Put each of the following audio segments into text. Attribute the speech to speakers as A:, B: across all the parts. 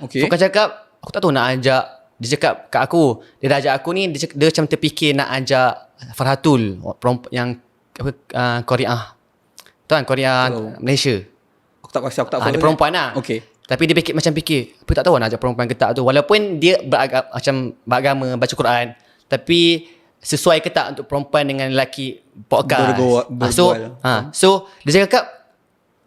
A: Okay.
B: So kau cakap Aku tak tahu nak ajak Dia cakap kat aku Dia dah ajak aku ni Dia, cakap, dia macam terfikir nak ajak Farhatul Yang apa, uh, Korea Tahu kan Korea
A: Tahu.
B: Malaysia
A: Aku tak pasti, aku tak
B: Ah, dia
A: follow
B: perempuan lah
A: Okay.
B: Tapi dia fikir macam fikir Apa tak tahu nak ajak perempuan ke tak tu Walaupun dia beraga, macam beragama Baca Quran Tapi Sesuai ke tak untuk perempuan dengan lelaki Podcast Ah, So
A: berbual.
B: ha, So dia cakap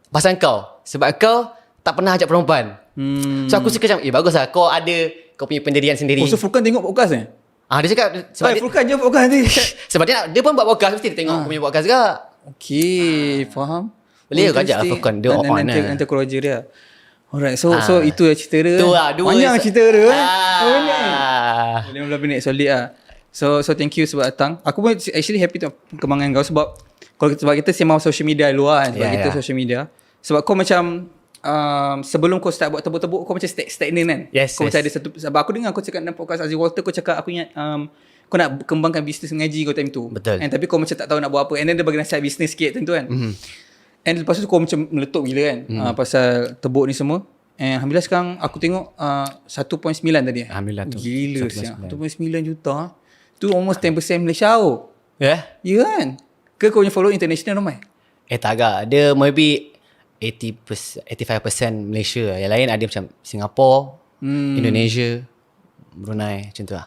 B: Pasal kau Sebab kau Tak pernah ajak perempuan
A: Hmm.
B: So aku suka macam Eh bagus lah Kau ada Kau punya pendirian sendiri
A: Oh, so Furkan tengok podcast ni?
B: Ah Dia cakap Sebab
A: Sebab
B: dia,
A: Furkan je podcast ni.
B: sebab dia, dia pun buat podcast Mesti dia tengok aku punya podcast juga
A: Okay, faham.
B: Boleh
A: Oh,
B: ke ajak. Furkan? Dia
A: Nanti-
B: on
A: nanti, nanti aku roger dia. Alright, so
B: Ah.
A: so itu lah cerita dia.
B: Tu lah dua
A: Banyak cerita dia. eh.
B: ah.
A: Banyak. 15 minit solid lah. So so thank you sebab datang. Aku pun actually happy tu perkembangan kau sebab kalau kita, sebab kita sembang social media luar kan. Sebab
B: Yeah,
A: kita
B: yeah.
A: social media. Sebab kau macam um, sebelum kau start buat tebuk-tebuk kau macam stag- stagnant kan.
B: Yes,
A: kau
B: yes.
A: macam ada satu sebab aku dengar kau cakap dalam podcast Aziz Walter kau cakap aku ingat um, kau nak kembangkan bisnes mengaji kau time tu.
B: Betul.
A: And tapi kau macam tak tahu nak buat apa. And then dia bagi nasihat bisnes sikit tentu kan.
B: Mhm.
A: And lepas tu kau macam meletup gila kan hmm. uh, pasal tebuk ni semua. And Alhamdulillah sekarang aku tengok uh, 1.9 tadi. eh.
B: Alhamdulillah tu.
A: Gila siap. 1.9 juta. Tu almost 10% Malaysia tau.
B: Ya yeah?
A: Ya kan? Ke kau punya follow international ramai?
B: Eh tak agak Dia maybe 80%, 85% Malaysia Yang lain ada macam Singapore
A: Hmm.
B: Indonesia Brunei Macam tu lah